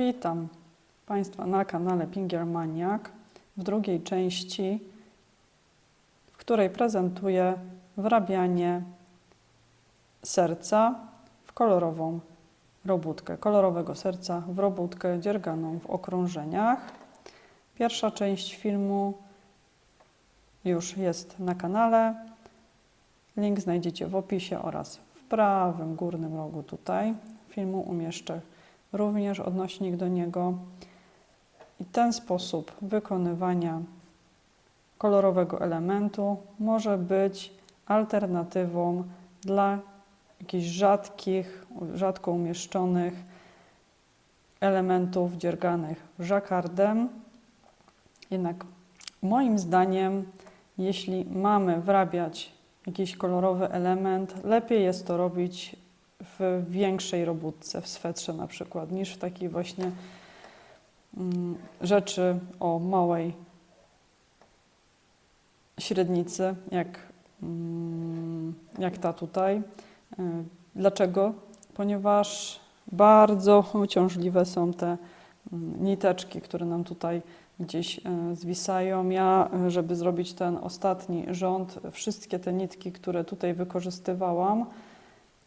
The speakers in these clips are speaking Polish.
Witam Państwa na kanale Pingiel Maniak w drugiej części, w której prezentuję wrabianie serca w kolorową robótkę, kolorowego serca w robótkę dzierganą w okrążeniach. Pierwsza część filmu już jest na kanale. Link znajdziecie w opisie oraz w prawym górnym rogu tutaj filmu umieszczę również odnośnik do niego. I ten sposób wykonywania kolorowego elementu może być alternatywą dla jakichś rzadkich, rzadko umieszczonych elementów dzierganych żakardem. Jednak moim zdaniem, jeśli mamy wrabiać jakiś kolorowy element, lepiej jest to robić w większej robótce, w swetrze na przykład, niż w takiej właśnie mm, rzeczy o małej średnicy, jak, mm, jak ta tutaj. Y, Dlaczego? Ponieważ bardzo uciążliwe są te mm, niteczki, które nam tutaj gdzieś y, zwisają. Ja, żeby zrobić ten ostatni rząd, wszystkie te nitki, które tutaj wykorzystywałam,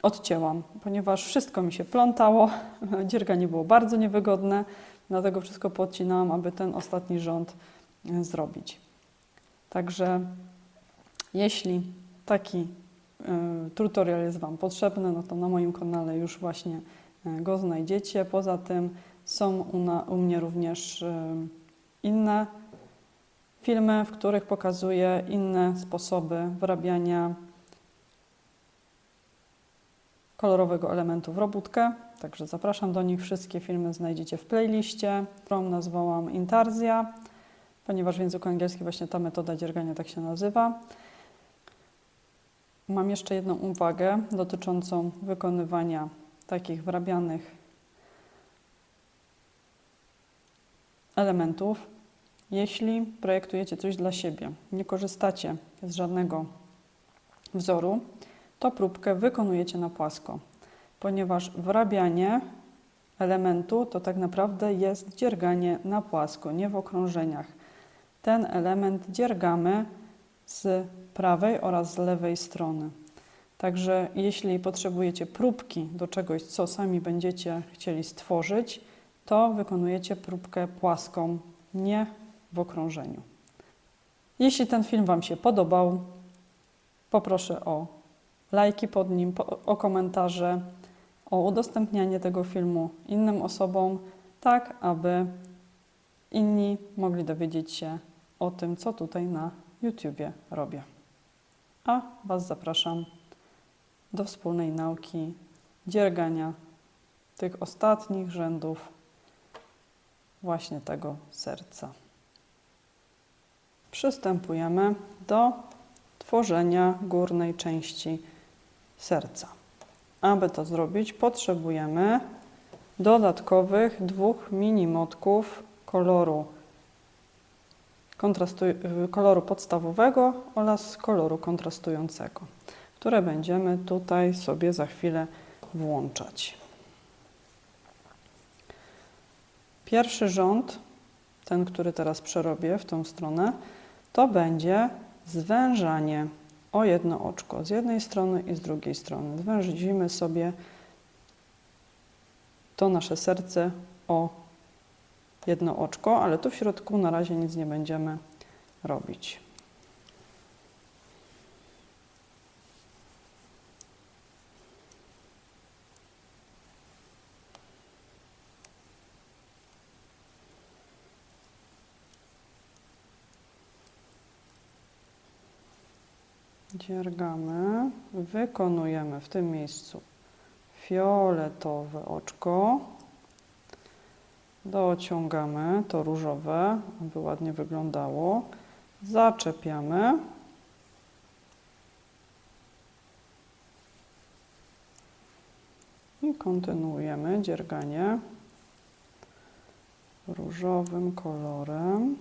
odcięłam, ponieważ wszystko mi się plątało, dzierganie było bardzo niewygodne, dlatego wszystko podcinałam, aby ten ostatni rząd e, zrobić. Także jeśli taki y, tutorial jest Wam potrzebny, no to na moim kanale już właśnie go znajdziecie. Poza tym są u, na, u mnie również inne filmy, w których pokazuję inne sposoby wrabiania kolorowego elementu w robótkę. Także zapraszam do nich. Wszystkie filmy znajdziecie w playliście, którą nazwałam Intarzja, ponieważ w języku angielskim właśnie ta metoda dziergania tak się nazywa. Mam jeszcze jedną uwagę dotyczącą wykonywania takich wrabianych elementów. Jeśli projektujecie coś dla siebie, nie korzystacie z żadnego wzoru, to próbkę wykonujecie na płasko, ponieważ wrabianie elementu to tak naprawdę jest dzierganie na płasko, nie w okrążeniach. Ten element dziergamy z prawej oraz z lewej strony. Także jeśli potrzebujecie próbki do czegoś, co sami będziecie chcieli stworzyć, to wykonujecie próbkę płaską, nie w okrążeniu. Jeśli ten film Wam się podobał, poproszę o lajki pod nim, o komentarze, o udostępnianie tego filmu innym osobom, tak aby inni mogli dowiedzieć się o tym, co tutaj na YouTubie robię. A Was zapraszam do wspólnej nauki dziergania tych ostatnich rzędów właśnie tego serca. Przystępujemy do tworzenia górnej części serca. Aby to zrobić, potrzebujemy dodatkowych dwóch mini motków koloru, koloru podstawowego oraz koloru kontrastującego, które będziemy tutaj sobie za chwilę włączać. Pierwszy rząd, ten, który teraz przerobię w tą stronę, to będzie zwężanie o jedno oczko z jednej strony i z drugiej strony. Zwężymy sobie to nasze serce o jedno oczko, ale tu w środku na razie nic nie będziemy robić. Dziergamy, wykonujemy w tym miejscu fioletowe oczko, dociągamy to różowe, aby ładnie wyglądało, zaczepiamy. I kontynuujemy dzierganie różowym kolorem.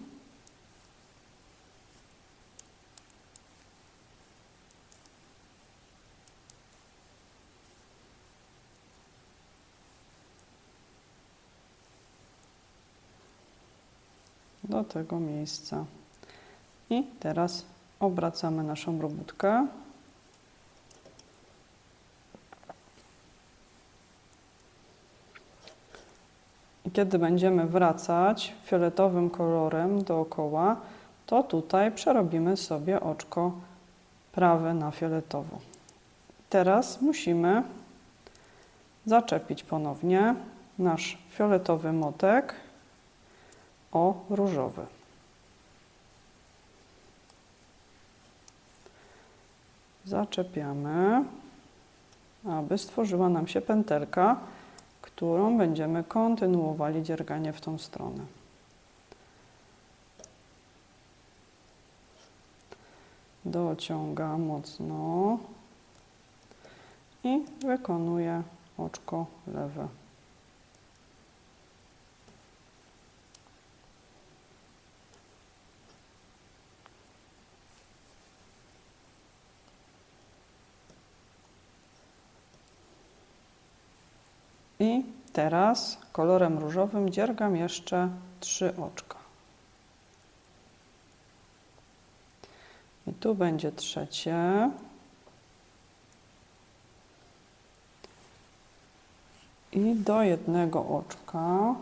Do tego miejsca. I teraz obracamy naszą robótkę. I kiedy będziemy wracać fioletowym kolorem dookoła, to tutaj przerobimy sobie oczko prawe na fioletowo. Teraz musimy zaczepić ponownie nasz fioletowy motek o różowy. Zaczepiamy, aby stworzyła nam się pętelka, którą będziemy kontynuowali dzierganie w tą stronę. Dociągam mocno i wykonuję oczko lewe. I teraz kolorem różowym dziergam jeszcze trzy oczka. I tu będzie trzecie. I do jednego oczka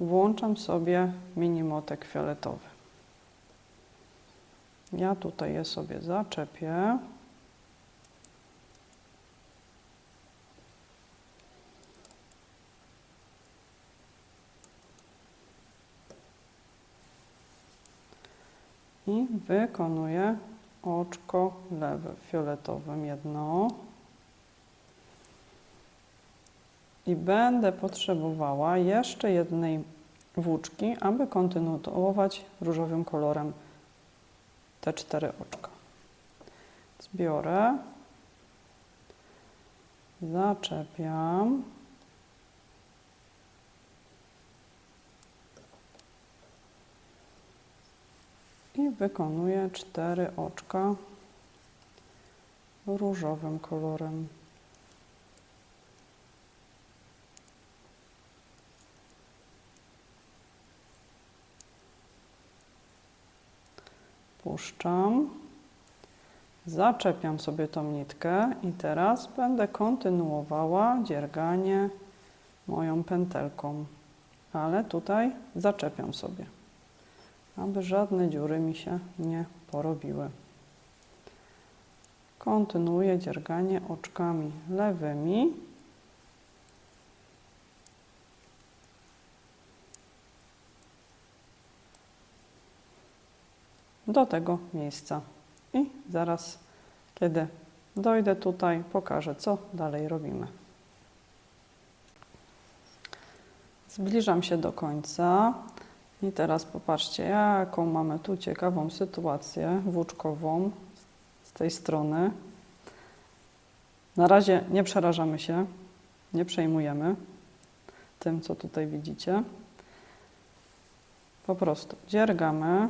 włączam sobie mini motek fioletowy. Ja tutaj je sobie zaczepię. I wykonuję oczko lewe fioletowym jedno. I będę potrzebowała jeszcze jednej włóczki, aby kontynuować różowym kolorem te cztery oczka. Zbiorę, zaczepiam. I wykonuję cztery oczka różowym kolorem. Puszczam. Zaczepiam sobie tą nitkę i teraz będę kontynuowała dzierganie moją pętelką. Ale tutaj zaczepiam sobie aby żadne dziury mi się nie porobiły. Kontynuuję dzierganie oczkami lewymi. Do tego miejsca. I zaraz, kiedy dojdę tutaj, pokażę, co dalej robimy. Zbliżam się do końca. I teraz popatrzcie, jaką mamy tu ciekawą sytuację włóczkową z tej strony. Na razie nie przerażamy się, nie przejmujemy tym, co tutaj widzicie. Po prostu dziergamy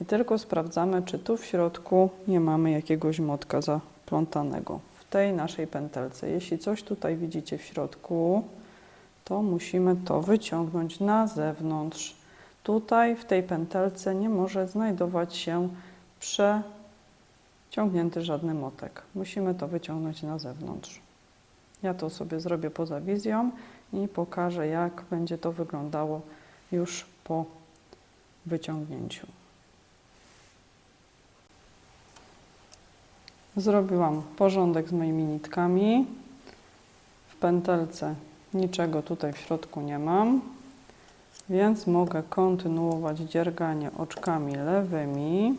i tylko sprawdzamy, czy tu w środku nie mamy jakiegoś motka zaplątanego w tej naszej pętelce. Jeśli coś tutaj widzicie w środku, to musimy to wyciągnąć na zewnątrz Tutaj w tej pętelce nie może znajdować się przeciągnięty żadny motek. Musimy to wyciągnąć na zewnątrz. Ja to sobie zrobię poza wizją i pokażę, jak będzie to wyglądało już po wyciągnięciu. Zrobiłam porządek z moimi nitkami. W pętelce niczego tutaj w środku nie mam. Więc mogę kontynuować dzierganie oczkami lewymi.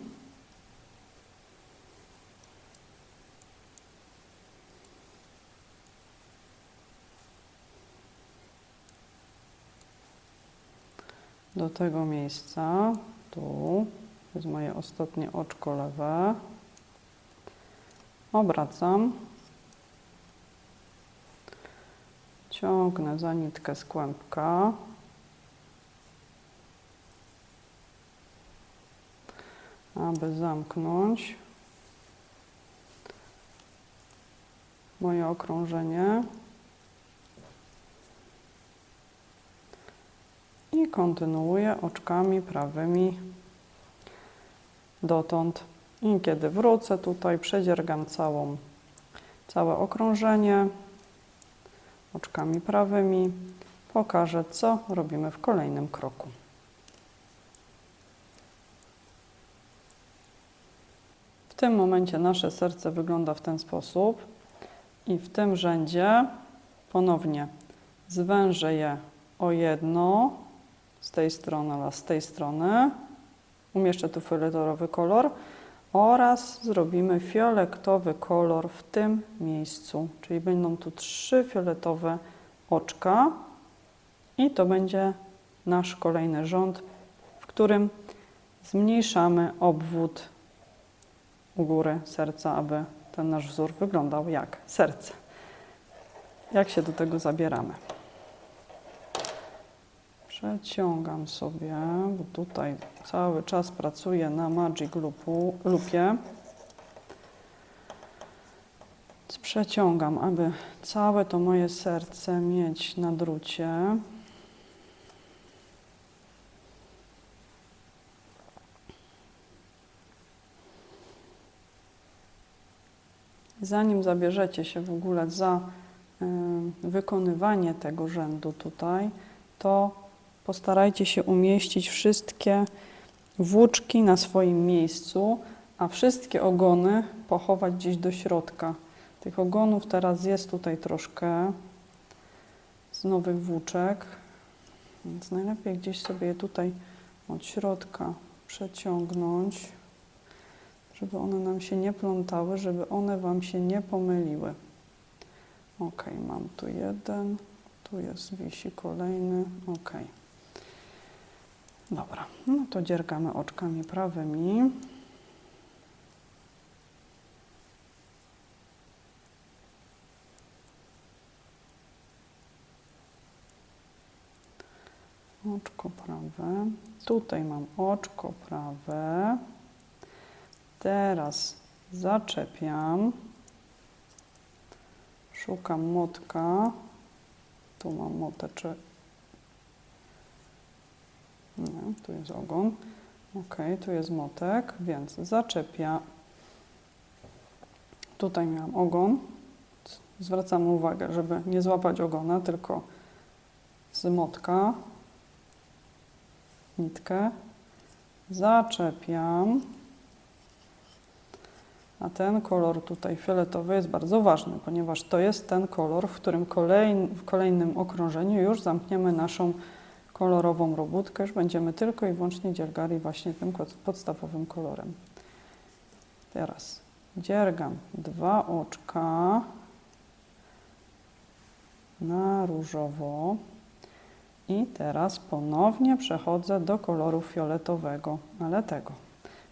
Do tego miejsca, tu jest moje ostatnie oczko lewe. Obracam. Ciągnę za nitkę z kłębka. Aby zamknąć moje okrążenie i kontynuuję oczkami prawymi dotąd. I kiedy wrócę tutaj, przedziergam całą, całe okrążenie oczkami prawymi. Pokażę, co robimy w kolejnym kroku. Tym momencie nasze serce wygląda w ten sposób i w tym rzędzie ponownie zwężę je o jedno z tej strony oraz z tej strony. Umieszczę tu fioletowy kolor oraz zrobimy fioletowy kolor w tym miejscu, czyli będą tu trzy fioletowe oczka i to będzie nasz kolejny rząd, w którym zmniejszamy obwód u góry serca, aby ten nasz wzór wyglądał jak serce. Jak się do tego zabieramy? Przeciągam sobie, bo tutaj cały czas pracuję na Magic Loopu, Loopie. Przeciągam, aby całe to moje serce mieć na drucie. Zanim zabierzecie się w ogóle za wykonywanie tego rzędu tutaj, to postarajcie się umieścić wszystkie włóczki na swoim miejscu, a wszystkie ogony pochować gdzieś do środka. Tych ogonów teraz jest tutaj troszkę z nowych włóczek, więc najlepiej gdzieś sobie je tutaj od środka przeciągnąć, żeby one nam się nie plątały, żeby one Wam się nie pomyliły. Ok, mam tu jeden, tu jest, wisi kolejny, ok. Dobra, no to dziergamy oczkami prawymi. Oczko prawe. Tutaj mam oczko prawe. Teraz zaczepiam. Szukam motka. Tu mam moteczek. Nie, tu jest ogon. Ok, tu jest motek, więc zaczepia. Tutaj miałam ogon. Zwracam uwagę, żeby nie złapać ogona, tylko z motka nitkę. Zaczepiam. A ten kolor tutaj fioletowy jest bardzo ważny, ponieważ to jest ten kolor, w którym kolejn, w kolejnym okrążeniu już zamkniemy naszą kolorową robótkę. Już będziemy tylko i wyłącznie dziergali właśnie tym podstawowym kolorem. Teraz dziergam dwa oczka na różowo i teraz ponownie przechodzę do koloru fioletowego, ale tego.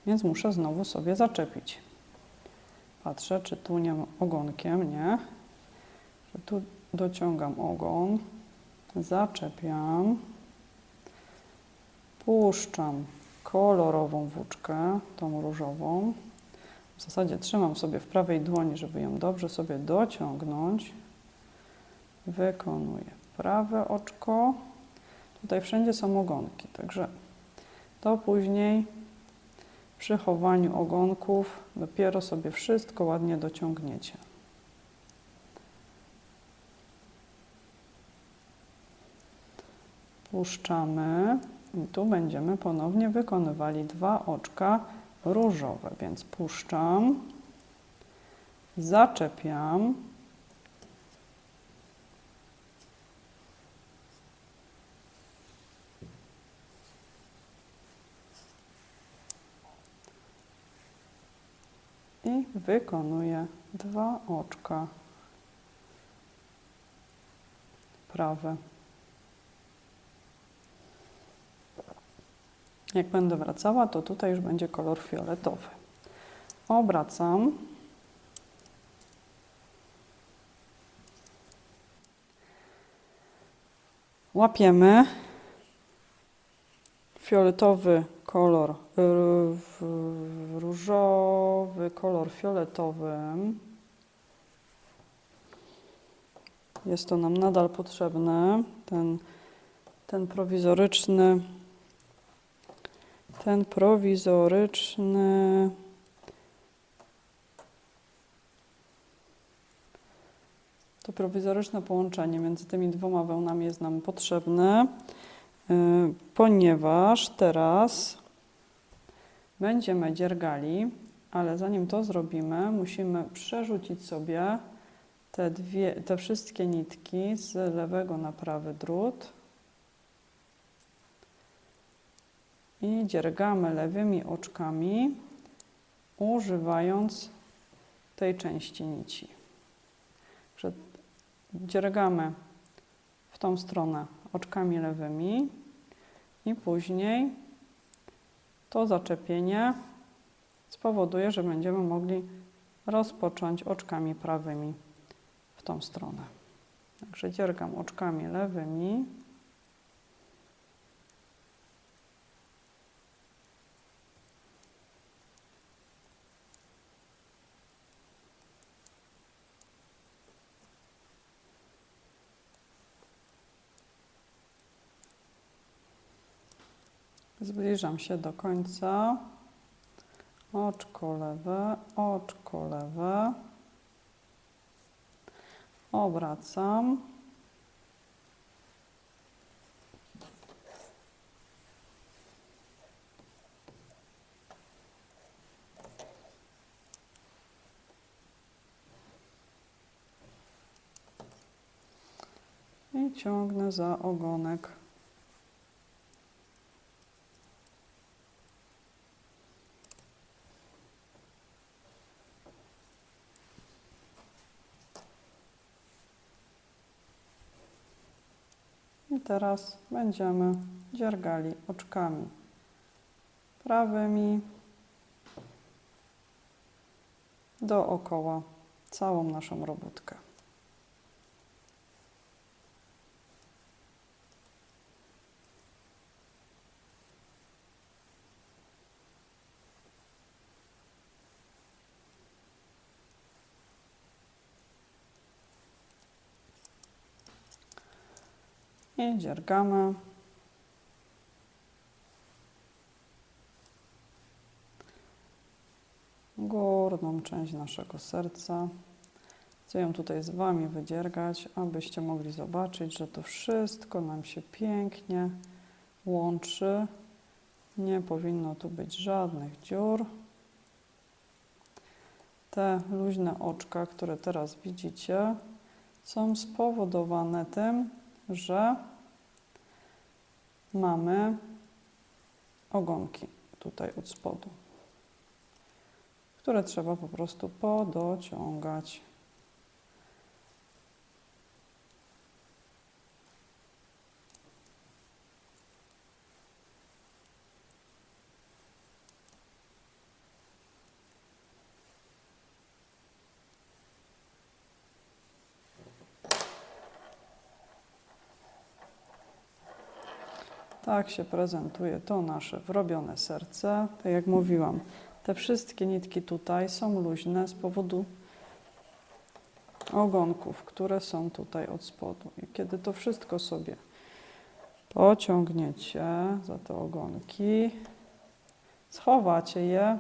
Więc muszę znowu sobie zaczepić. Patrzę, czy tu nie ogonkiem, nie. Że tu dociągam ogon, zaczepiam, puszczam kolorową włóczkę, tą różową. W zasadzie trzymam sobie w prawej dłoni, żeby ją dobrze sobie dociągnąć. Wykonuję prawe oczko. Tutaj wszędzie są ogonki, także to później przy chowaniu ogonków dopiero sobie wszystko ładnie dociągniecie. Puszczamy i tu będziemy ponownie wykonywali dwa oczka różowe, więc puszczam, zaczepiam, i wykonuję dwa oczka prawe. Jak będę wracała, to tutaj już będzie kolor fioletowy. Obracam. Łapiemy fioletowy kolor, różowy kolor fioletowy. Jest to nam nadal potrzebne, ten ten prowizoryczny, ten prowizoryczny, to prowizoryczne połączenie między tymi dwoma wełnami jest nam potrzebne, ponieważ teraz będziemy dziergali, ale zanim to zrobimy, musimy przerzucić sobie te, dwie, te wszystkie nitki z lewego na prawy drut i dziergamy lewymi oczkami, używając tej części nici. Dziergamy w tą stronę oczkami lewymi i później to zaczepienie spowoduje, że będziemy mogli rozpocząć oczkami prawymi w tą stronę. Także dziergam oczkami lewymi. Zbliżam się do końca. Oczko lewe, oczko lewe. Obracam. I ciągnę za ogonek. Teraz będziemy dziergali oczkami prawymi dookoła całą naszą robótkę. I dziergamy. Górną część naszego serca. Chcę ją tutaj z Wami wydziergać, abyście mogli zobaczyć, że to wszystko nam się pięknie łączy. Nie powinno tu być żadnych dziur. Te luźne oczka, które teraz widzicie, są spowodowane tym, że mamy ogonki tutaj od spodu, które trzeba po prostu podociągać. Tak się prezentuje to nasze wrobione serce. Tak jak mówiłam, te wszystkie nitki tutaj są luźne z powodu ogonków, które są tutaj od spodu. I kiedy to wszystko sobie pociągniecie za te ogonki, schowacie je,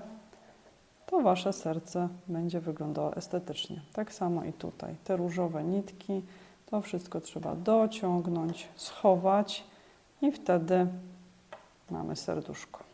to wasze serce będzie wyglądało estetycznie. Tak samo i tutaj. Te różowe nitki, to wszystko trzeba dociągnąć, schować i wtedy mamy serduszko.